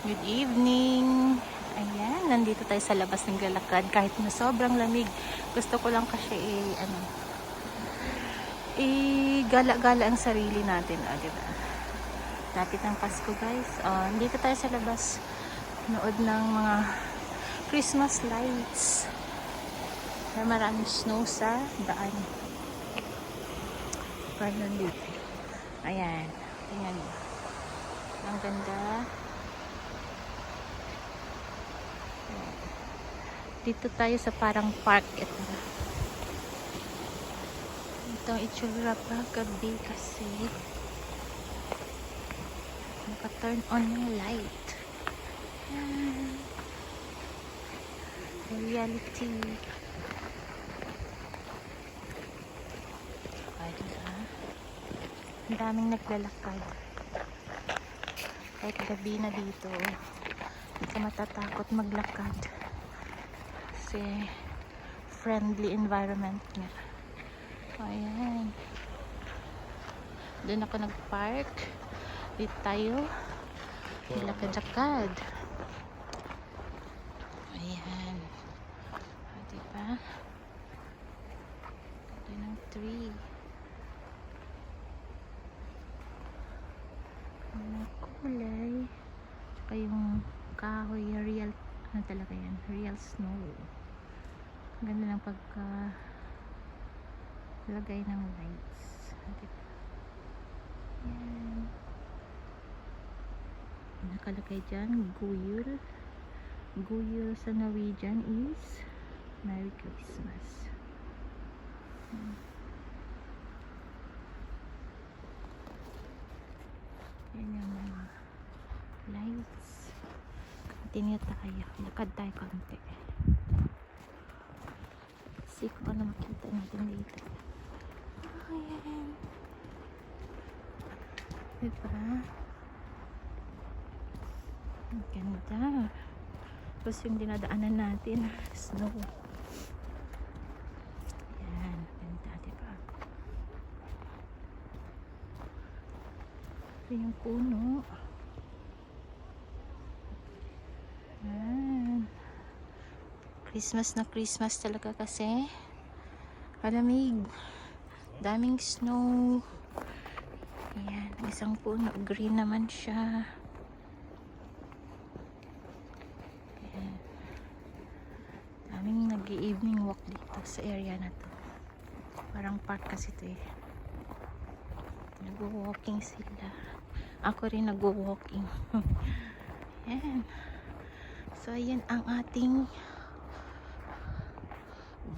Good evening. Ayan, nandito tayo sa labas ng lalakad kahit na sobrang lamig. Gusto ko lang kasi eh, ano, i-gala-gala ang sarili natin, ah, di ba? Lapit ng Pasko, guys. Ah, dito tayo sa labas. Nood ng mga Christmas lights. May maraming snow sa daan. Parang dito. Ayan. Mo. Ang ganda. Dito tayo sa parang park. Ito. Ito ang itsura pa gabi kasi naka-turn on yung light. Ayan. Reality. Ay, diba? Ang daming naglalakad. Kahit gabi na dito, hindi ka matatakot maglakad. Kasi friendly environment niya. Ayan. Doon ako nag-park. Dito tayo. Lakad-lakad. Ayan. O, diba? Ganda ng tree. Ang kulay. Tsaka yung kahoy, real, ano talaga yan? Real snow. Ganda ng pagka lagay ng lights. Diba? Yan. Nakalagay dyan, Guyul. Guyul sa Norwegian is Merry Christmas. Yan yung mga lights. Continue tayo. Lakad tayo konti. See kung ano makita natin dito. Ayan. Diba? Ang ganda. Tapos yung dinadaanan natin, snow. Yan, ganda, diba? Ito yung puno. Yan. Christmas na Christmas talaga kasi. Malamig. Daming snow. Ayan, isang puno. Green naman siya. Ayan. Daming nag-evening walk dito sa area na to. Parang park kasi to eh. Nag-walking sila. Ako rin nag-walking. Ayan. So, ayan ang ating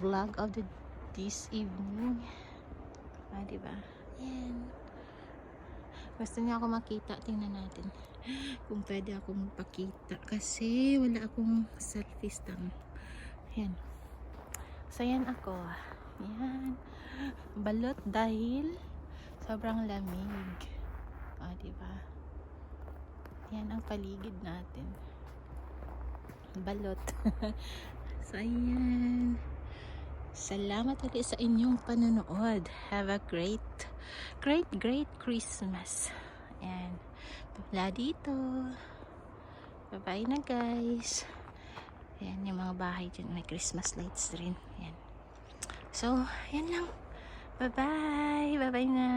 vlog of the this evening. Ah, diba? Ayan. Gusto niya ako makita. Tingnan natin. Kung pwede ako magpakita. Kasi wala akong selfie stamp. Ayan. So, ayan ako. Ayan. Balot dahil sobrang lamig. Ah, diba? Yan ang paligid natin. Balot. so, ayan. Salamat ulit sa inyong panonood. Have a great, great, great Christmas. Ayan. Wala dito. Bye-bye na guys. Ayan yung mga bahay dyan. May Christmas lights rin. Ayan. So, ayan lang. Bye-bye. Bye-bye na.